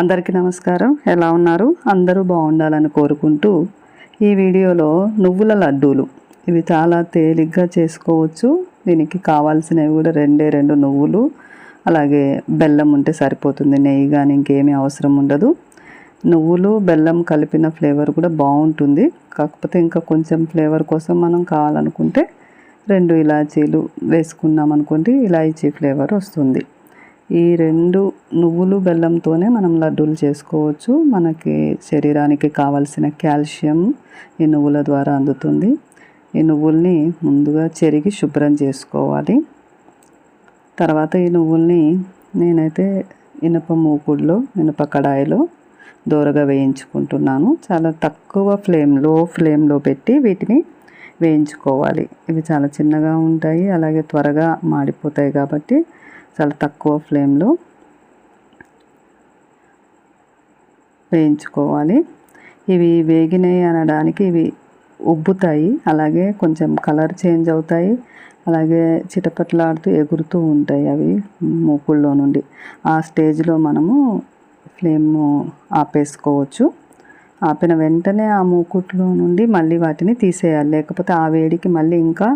అందరికీ నమస్కారం. ఎలా ఉన్నారు? అందరూ బాగుండాలని కోరుకుంటూ ఈ వీడియోలో నువ్వుల లడ్డూలు. ఇవి చాలా తేలిగ్గా చేసుకోవచ్చు. దీనికి కావాల్సినవి కూడా రెండే రెండు నువ్వులు అలాగే బెల్లం ఉంటే సరిపోతుంది. నెయ్యి కానీ ఇంకేమీ అవసరం ఉండదు. నువ్వులు బెల్లం కలిపిన ఫ్లేవర్ కూడా బాగుంటుంది. కాకపోతే ఇంకా కొంచెం ఫ్లేవర్ కోసం మనం కావాలనుకుంటే రెండు ఇలాచీలు వేసుకున్నాం అనుకోండి ఇలాచీ ఫ్లేవర్ వస్తుంది. ఈ రెండు నువ్వులు బెల్లంతోనే మనం లడ్డూలు చేసుకోవచ్చు. మనకి శరీరానికి కావలసిన కాల్షియం ఈ నువ్వుల ద్వారా అందుతుంది. ఈ నువ్వుల్ని ముందుగా చెరిగి శుభ్రం చేసుకోవాలి. తర్వాత ఈ నువ్వుల్ని నేనైతే ఇనుప మూకుడులో ఇనుప కడాయిలో దోరగా వేయించుకుంటున్నాను. చాలా తక్కువ ఫ్లేమ్లో ఫ్లేమ్లో పెట్టి వీటిని వేయించుకోవాలి. ఇవి చాలా చిన్నగా ఉంటాయి అలాగే త్వరగా మాడిపోతాయి కాబట్టి చాలా తక్కువ ఫ్లేమ్లో వేయించుకోవాలి. ఇవి వేగినాయి అనడానికి ఇవి ఉబ్బుతాయి. అలాగే కొంచెం కలర్ చేంజ్ అవుతాయి. అలాగే చిటపట్లాడుతూ ఎగురుతూ ఉంటాయి అవి మూకుల్లో నుండి. ఆ స్టేజ్లో మనము ఫ్లేమ్ ఆపేసుకోవచ్చు. ఆపిన వెంటనే ఆ మూకుట్లో నుండి మళ్ళీ వాటిని తీసేయాలి. లేకపోతే ఆ వేడికి మళ్ళీ ఇంకా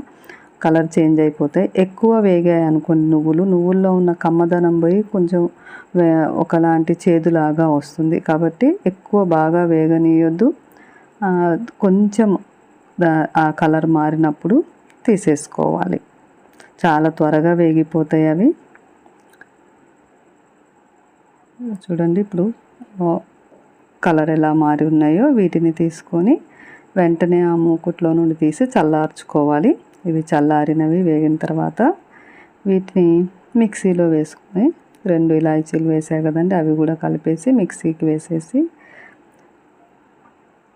కలర్ చేంజ్ అయిపోతాయి. ఎక్కువ వేగాయి అనుకోండి నువ్వులు. నువ్వుల్లో ఉన్న కమ్మదనం పోయి కొంచెం ఒకలాంటి చేదులాగా వస్తుంది. కాబట్టి ఎక్కువ బాగా వేగనీయొద్దు. కొంచెం ఆ కలర్ మారినప్పుడు తీసేసుకోవాలి. చాలా త్వరగా వేగిపోతాయి అవి. చూడండి ఇప్పుడు కలర్ ఎలా మారి ఉన్నాయో వీటిని తీసుకొని వెంటనే ఆ మూకుట్లో నుండి తీసి చల్లార్చుకోవాలి. ఇవి చల్లారినవి వేగిన తర్వాత వీటిని మిక్సీలో వేసుకుని రెండు ఇలాచీలు వేసాయి కదండి అవి కూడా కలిపేసి మిక్సీకి వేసేసి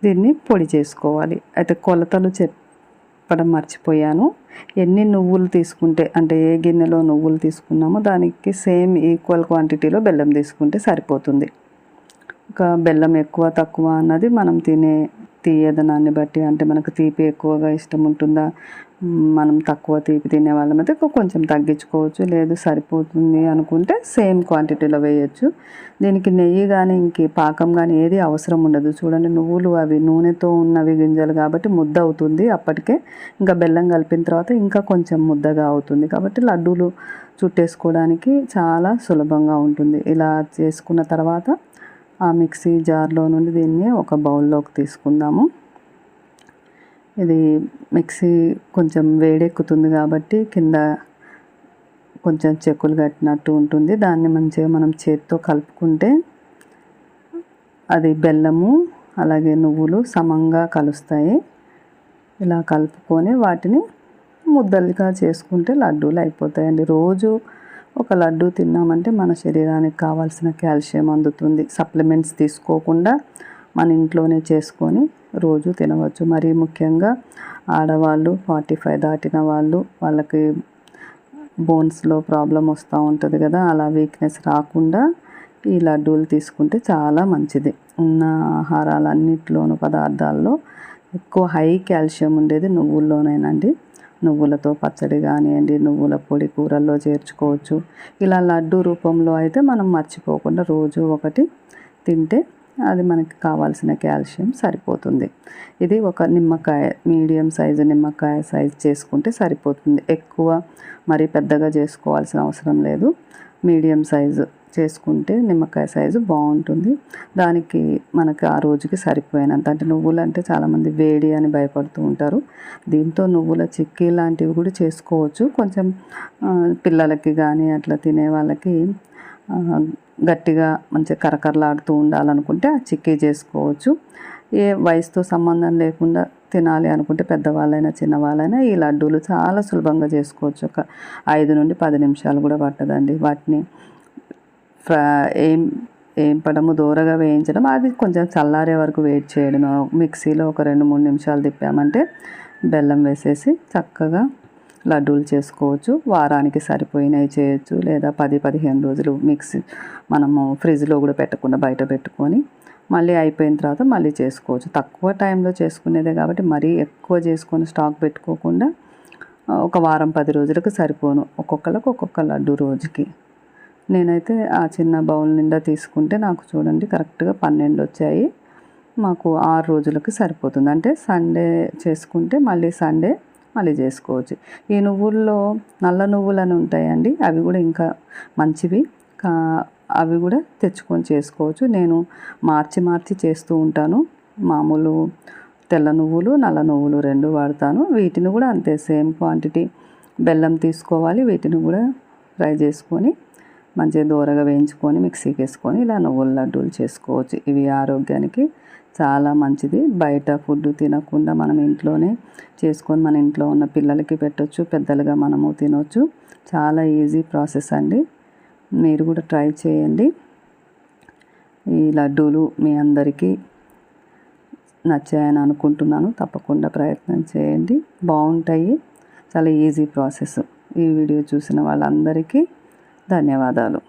దీన్ని పొడి చేసుకోవాలి. అయితే కొలతలు చెప్పడం మర్చిపోయాను. ఎన్ని నువ్వులు తీసుకుంటే అంటే ఏ గిన్నెలో నువ్వులు తీసుకున్నామో దానికి సేమ్ ఈక్వల్ క్వాంటిటీలో బెల్లం తీసుకుంటే సరిపోతుంది. ఇంకా బెల్లం ఎక్కువ తక్కువ అన్నది మనం తినే తీయదనాన్ని బట్టి అంటే మనకు తీపి ఎక్కువగా ఇష్టం ఉంటుందా మనం తక్కువ తీపి తినే వాళ్ళమైతే కొంచెం తగ్గించుకోవచ్చు. లేదు సరిపోతుంది అనుకుంటే సేమ్ క్వాంటిటీలో వేయచ్చు. దీనికి నెయ్యి కానీ ఇంక పాకం కానీ ఏది అవసరం ఉండదు. చూడండి నువ్వులు అవి నూనెతో ఉన్నవి గింజలు కాబట్టి ముద్ద అవుతుంది అప్పటికే. ఇంకా బెల్లం కలిపిన తర్వాత ఇంకా కొంచెం ముద్దగా అవుతుంది. కాబట్టి లడ్డూలు చుట్టేసుకోవడానికి చాలా సులభంగా ఉంటుంది. ఇలా చేసుకున్న తర్వాత ఆ మిక్సీ జార్లో నుండి దీన్ని ఒక బౌల్లోకి తీసుకుందాము. ఇది మిక్సీ కొంచెం వేడెక్కుతుంది కాబట్టి కింద కొంచెం చెక్కులు కట్టినట్టు ఉంటుంది. దాన్ని మంచిగా మనం చేతితో కలుపుకుంటే అది బెల్లము అలాగే నువ్వులు సమంగా కలుస్తాయి. ఇలా కలుపుకొని వాటిని ముద్దలుగా చేసుకుంటే లడ్డూలు అయిపోతాయండి. రోజు ఒక లడ్డు తిన్నామంటే మన శరీరానికి కావాల్సిన కాల్షియం అందుతుంది. సప్లిమెంట్స్ తీసుకోకుండా మన ఇంట్లోనే చేసుకొని రోజు తినవచ్చు. మరీ ముఖ్యంగా ఆడవాళ్ళు ఫార్టీ ఫైవ్ దాటిన వాళ్ళు వాళ్ళకి బోన్స్లో ప్రాబ్లం వస్తూ ఉంటుంది కదా అలా వీక్నెస్ రాకుండా ఈ లడ్డూలు తీసుకుంటే చాలా మంచిది. ఉన్న ఆహారాలన్నింటిలోనూ పదార్థాల్లో ఎక్కువ హై కాల్షియం ఉండేది నువ్వుల్లోనేనండి నువ్వులతో పచ్చడి కానివ్వండి నువ్వుల పొడి కూరల్లో చేర్చుకోవచ్చు. ఇలా లడ్డు రూపంలో అయితే మనం మర్చిపోకుండా రోజు ఒకటి తింటే అది మనకి కావాల్సిన కాల్షియం సరిపోతుంది. ఇది ఒక నిమ్మకాయ మీడియం సైజు నిమ్మకాయ సైజు చేసుకుంటే సరిపోతుంది. ఎక్కువ మరి పెద్దగా చేసుకోవాల్సిన అవసరం లేదు. మీడియం సైజు చేసుకుంటే నిమ్మకాయ సైజు బాగుంటుంది. దానికి మనకి ఆ రోజుకి సరిపోయినంత అంటే నువ్వులు అంటే చాలామంది వేడి అని భయపడుతూ ఉంటారు. దీంతో నువ్వుల చిక్కీ లాంటివి కూడా చేసుకోవచ్చు. కొంచెం పిల్లలకి కానీ అట్లా తినే వాళ్ళకి గట్టిగా మంచిగా కరకరలాడుతూ ఉండాలనుకుంటే ఆ చిక్కీ చేసుకోవచ్చు. ఏ వయసుతో సంబంధం లేకుండా తినాలి అనుకుంటే పెద్దవాళ్ళైనా చిన్నవాళ్ళైనా ఈ లడ్డూలు చాలా సులభంగా చేసుకోవచ్చు. ఒక ఐదు నుండి పది నిమిషాలు కూడా పట్టదండి. వాటిని ఏం ఏం పడము దూరగా వేయించడం అది కొంచెం చల్లారే వరకు వెయిట్ చేయడం మిక్సీలో ఒక రెండు మూడు నిమిషాలు తిప్పామంటే బెల్లం వేసేసి చక్కగా లడ్డూలు చేసుకోవచ్చు వారానికి సరిపోయినవి చేయొచ్చు లేదా పది పదిహేను రోజులు మిక్సీ మనము ఫ్రిడ్జ్లో కూడా పెట్టకుండా బయట పెట్టుకొని మళ్ళీ అయిపోయిన తర్వాత మళ్ళీ చేసుకోవచ్చు. తక్కువ టైంలో చేసుకునేదే కాబట్టి మరీ ఎక్కువ చేసుకొని స్టాక్ పెట్టుకోకుండా ఒక వారం పది రోజులకు సరిపోను. ఒక్కొక్కరికి ఒక్కొక్క లడ్డు రోజుకి. నేనైతే ఆ చిన్న బౌల్ నిండా తీసుకుంటే నాకు చూడండి కరెక్ట్గా పన్నెండు వచ్చాయి. మాకు ఆరు రోజులకు సరిపోతుంది. అంటే సండే చేసుకుంటే మళ్ళీ సండే మళ్ళీ చేసుకోవచ్చు. ఈ నువ్వుల్లో నల్ల నువ్వులు అని ఉంటాయండి. అవి కూడా ఇంకా మంచివి. కా అవి కూడా తెచ్చుకొని చేసుకోవచ్చు. నేను మార్చి మార్చి చేస్తూ ఉంటాను. మామూలు తెల్ల నువ్వులు నల్ల నువ్వులు రెండు వాడతాను. వీటిని కూడా అంతే సేమ్ క్వాంటిటీ బెల్లం తీసుకోవాలి. వీటిని కూడా ఫ్రై చేసుకొని మంచిగా దూరగా వేయించుకొని మిక్సీకి వేసుకొని ఇలా నువ్వుల లడ్డూలు చేసుకోవచ్చు. ఇవి ఆరోగ్యానికి చాలా మంచిది. బయట ఫుడ్ తినకుండా మనం ఇంట్లోనే చేసుకొని మన ఇంట్లో ఉన్న పిల్లలకి పెట్టొచ్చు పెద్దలుగా మనము తినొచ్చు. చాలా ఈజీ ప్రాసెస్ అండి. మీరు కూడా ట్రై చేయండి. ఈ లడ్డూలు మీ అందరికీ నచ్చాయని అనుకుంటున్నాను. తప్పకుండా ప్రయత్నం చేయండి. బాగుంటాయి. చాలా ఈజీ ప్రాసెస్. ఈ వీడియో చూసిన వాళ్ళందరికీ ధన్యవాదాలు.